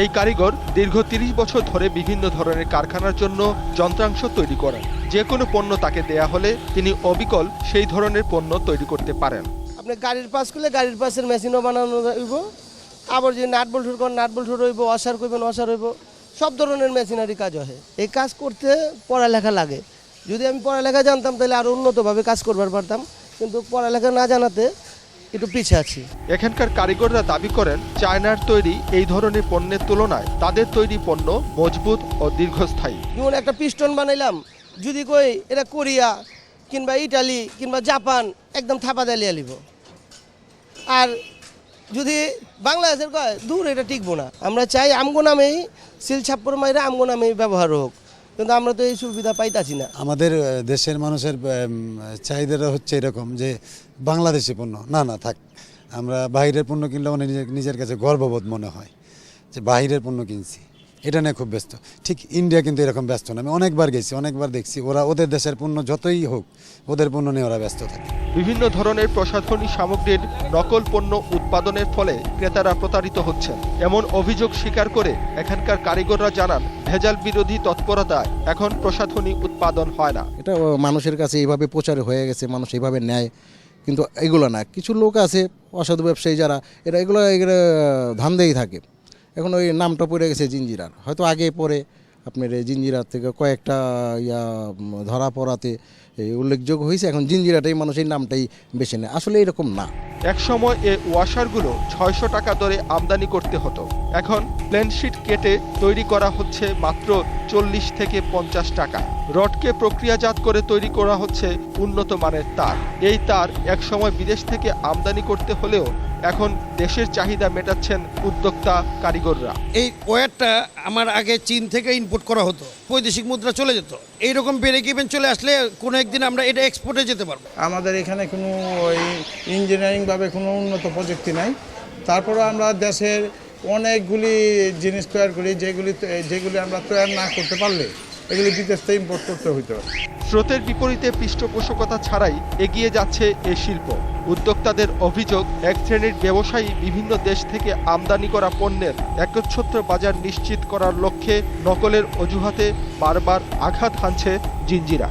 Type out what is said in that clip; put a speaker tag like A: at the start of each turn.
A: এই কারিগর দীর্ঘ তিরিশ বছর ধরে বিভিন্ন ধরনের কারখানার জন্য যন্ত্রাংশ তৈরি করেন। যে কোনো পণ্য তাকে দেয়া হলে তিনি অবিকল সেই ধরনের পণ্য তৈরি করতে পারেন।
B: আপনি গাড়ির পাস করলে গাড়ির পাশের মেশিনও বানানো হইব। আবার যদি নাট বল্টুর করেন, নাট বল্টুর হইব অসার করবেন অসার হইব, সব ধরনের মেশিনারি কাজ হয়। এই কাজ করতে পড়ালেখা লাগে। যদি আমি পড়ালেখা জানতাম, তাহলে আরও উন্নতভাবে কাজ করবার পারতাম। কিন্তু পড়ালেখা না জানাতে একটু পিছিয়ে আছি।
A: এখানকার কারিগররা দাবি করেন চায়নার তৈরি এই ধরনের পণ্যের তুলনায় তাদের তৈরি পণ্য মজবুত ও দীর্ঘস্থায়ী।
B: যেমন একটা পিস্টন বানাইলাম যদি কই এটা কোরিয়া কিংবা ইটালি কিংবা জাপান একদম থাপা দেলিয়া লিব। আর যদি বাংলাদেশের কয় দূর এটা টিকবো না। আমরা চাই আমগো নামেই সিল ছাপ্পর মাইরা আমগো নামেই ব্যবহার হোক। কিন্তু আমরা তো এই সুবিধা পাইতাছি না।
C: আমাদের দেশের মানুষের চাহিদাটা হচ্ছে এরকম যে বাংলাদেশি পণ্য। না না, থাক। আমরা বাইরের পণ্য কিনলে মানে নিজের কাছে গর্ববোধ মনে হয় যে বাইরের পণ্য কিনছি। এটা নিয়ে খুব ব্যস্ত। ঠিক ইন্ডিয়া কিন্তু এরকম ব্যস্ত না। আমি অনেকবার গেছি, অনেকবার দেখছি। ওরা ওদের দেশের পণ্য যতই হোক, ওদের পণ্য নিয়ে ওরা ব্যস্ত থাকে।
A: বিভিন্ন ধরনের প্রসাধনী সামগ্রীর নকল পণ্য উৎপাদনের ফলে ক্রেতারা প্রতারিত হচ্ছেন। এমন অভিযোগ স্বীকার করে এখানকার কারিগররা জানান, ভেজাল বিরোধী তৎপরতায় এখন প্রসাধনী উৎপাদন হয় না।
D: এটা মানুষের কাছে এইভাবে প্রচার হয়ে গেছে, মানুষ এইভাবে নেয়। কিন্তু এগুলো না, কিছু লোক আছে, অসাধু ব্যবসায়ী যারা, এরা এগুলো ধান্দেই থাকে। এখন ওই নামটা পড়ে গেছে জিঞ্জিরার। হয়তো আগে পরে আপনার এই জিঞ্জিরার থেকে কয়েকটা, ইয়া ধরা পড়াতে উল্লেখযোগ্য হয়েছে। এখন জিঞ্জিরাটাই মানুষের নামটাই বেছে নেয়। আসলে এরকম না।
A: একসময় এ ওয়াশারগুলো ছয়শো টাকা দরে আমদানি করতে হতো। এখন প্লেনশিট কেটে তৈরি করা হচ্ছে মাত্র চল্লিশ থেকে পঞ্চাশ টাকা। রডকে প্রক্রিয়াজাত করে তৈরি করা হচ্ছে উন্নত মানের তার। এই তার একসময় বিদেশ থেকে আমদানি করতে হলেও এখন দেশের চাহিদা মেটাচ্ছেন উদ্যোক্তা কারিগররা।
E: এই ওয়্যারটা আমার আগে চীন থেকে ইম্পোর্ট করা হতো। বৈদেশিক মুদ্রা চলে যেত। এইরকম ব্রেক ইভেন চলে আসলে কোনো একদিন আমরা এটা এক্সপোর্টে যেতে পারব।
F: আমাদের এখানে কোনো ওই ইঞ্জিনিয়ারিংভাবে কোনো উন্নত প্রযুক্তি নাই। তারপরে আমরা দেশের অনেকগুলি জিনিস তৈরি করি, যেগুলি যেগুলি আমরা তৈরি না করতে পারলে এগুলি বিদেশ থেকে ইম্পোর্ট করতে হইতো।
A: স্রোতের বিপরীতে পৃষ্ঠপোষকতা ছাড়াই এগিয়ে যাচ্ছে এ শিল্প। উদ্যোক্তাদের অভিযোগ, এক শ্রেণির ব্যবসায়ী বিভিন্ন দেশ থেকে আমদানি করা পণ্যের একচ্ছত্র বাজার নিশ্চিত করার লক্ষ্যে নকলের অজুহাতে বারবার আঘাত হানছে জিঞ্জিরা